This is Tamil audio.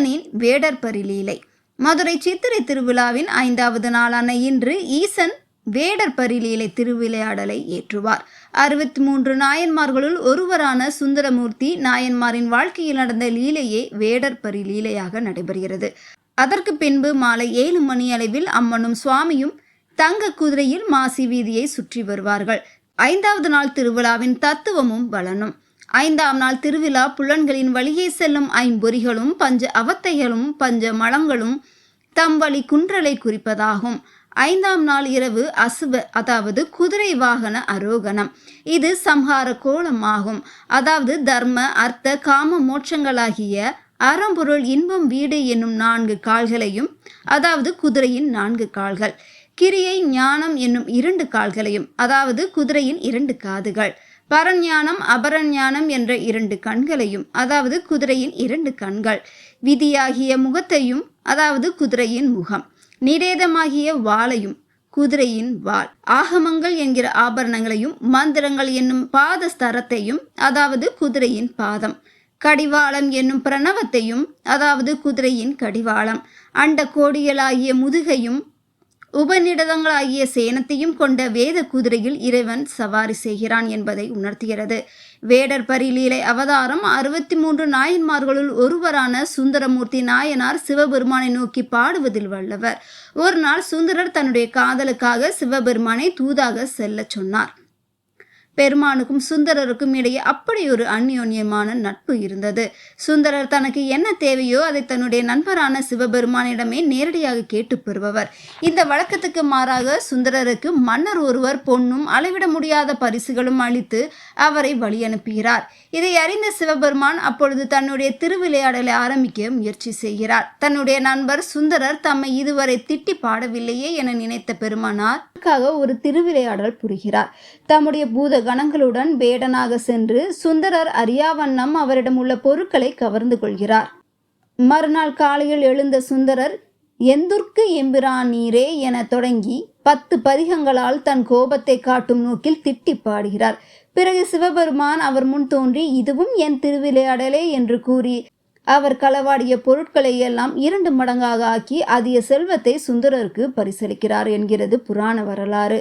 ஈசனின் வேடர் பரிலீலை. மதுரை சித்திரை திருவிழாவின் ஐந்தாவது நாளான இன்று ஈசன் வேடர் பரிலீலை திருவிளையாடலை ஏற்றுவார். அறுபத்தி மூன்று நாயன்மார்களுள் ஒருவரான சுந்தரமூர்த்தி நாயன்மாரின் வாழ்க்கையில் நடந்த லீலையே வேடர் பரிலீலையாக நடைபெறுகிறது. அதற்கு பின்பு மாலை ஏழு மணி அளவில் அம்மனும் சுவாமியும் தங்க குதிரையில் மாசி வீதியை சுற்றி வருவார்கள். ஐந்தாவது நாள் திருவிழாவின் தத்துவமும் பலனும் ஐந்தாம் நாள் திருவிழா புலன்களின் வழியே செல்லும் ஐம்பொறிகளும் பஞ்ச அவத்தைகளும் பஞ்ச மலங்களும் தம் வழி குன்றலை குறிப்பதாகும். ஐந்தாம் நாள் இரவு அசுப அதாவது குதிரை வாகன அரோகணம். இது சம்ஹார கோலமாகும். அதாவது தர்ம அர்த்த காம மோட்சங்களாகிய அறம்பொருள் இன்பம் வீடு என்னும் நான்கு கால்களையும் அதாவது குதிரையின் நான்கு கால்கள். கிரியை ஞானம் என்னும் இரண்டு கால்களையும் அதாவது குதிரையின் இரண்டு காதுகள். பரஞானம் அபரஞானம் என்ற இரண்டு கண்களையும் அதாவது குதிரையின் இரண்டு கண்கள் விதியாகிய முகத்தையும் அதாவது குதிரையின் முகம் நிரேதமாகிய வாளையும் குதிரையின் வாள் ஆகமங்கள் என்கிற ஆபரணங்களையும் மந்திரங்கள் என்னும் பாத ஸ்தரத்தையும் அதாவது குதிரையின் பாதம். கடிவாளம் என்னும் பிரணவத்தையும் அதாவது குதிரையின் கடிவாளம். அண்ட கோடியலாகிய முதுகையும் உபநிடதங்களாகிய சேனத்தையும் கொண்ட வேத குதிரையில் இறைவன் சவாரி செய்கிறான் என்பதை உணர்த்துகிறது. வேடர் பரிலீலை அவதாரம் அறுபத்தி மூன்று நாயன்மார்களுள் ஒருவரான சுந்தரமூர்த்தி நாயனார் சிவபெருமானை நோக்கி பாடுவதில் வல்லவர். ஒரு நாள் சுந்தரர் தன்னுடைய காதலுக்காக சிவபெருமானை தூதாக செல்லச் சொன்னார். பெருமானுக்கும் சுந்தரருக்கும் இடையே அப்படி ஒரு அந்யோன்யமான நட்பு இருந்தது. சுந்தரர் தனக்கு என்ன தேவையோ அதை தன்னுடைய நண்பரான சிவபெருமானிடமே நேரடியாக கேட்டு பெறுபவர். இந்த வழக்கத்துக்கு மாறாக சுந்தரருக்கு மன்னர் ஒருவர் பொன்னும் அளவிட முடியாத பரிசுகளும் அளித்து அவரை வழி அனுப்புகிறார் இதை அறிந்த சிவபெருமான் அப்பொழுது தன்னுடைய திருவிளையாடலை ஆரம்பிக்க முயற்சி செய்கிறார். தன்னுடைய நண்பர் சுந்தரர் தம்மை இதுவரை திட்டி பாடவில்லையே என நினைத்த பெருமானார் அதற்காக ஒரு திருவிளையாடல் புரிகிறார். தம்முடைய பூத கணங்களுடன் வேடனாக சென்று சுந்தரர் அறியாவண்ணம் அவரிடம் உள்ள பொருட்களை கவர்ந்து கொள்கிறார். மறுநாள் காலையில் எழுந்த சுந்தரர் எந்துர்க்கு எம்பிரான் நீரே என தொடங்கி பத்து பதிகங்களால் தன் கோபத்தை காட்டும் நோக்கில் திட்டி பாடுகிறார். பிறகு சிவபெருமான் அவர் முன் தோன்றி இதுவும் என் திருவிளையாடலே என்று கூறி அவர் களவாடிய பொருட்களை எல்லாம் இரண்டு மடங்காக ஆக்கி அதிக செல்வத்தை சுந்தரருக்கு பரிசளிக்கிறார் என்கிறது புராண வரலாறு.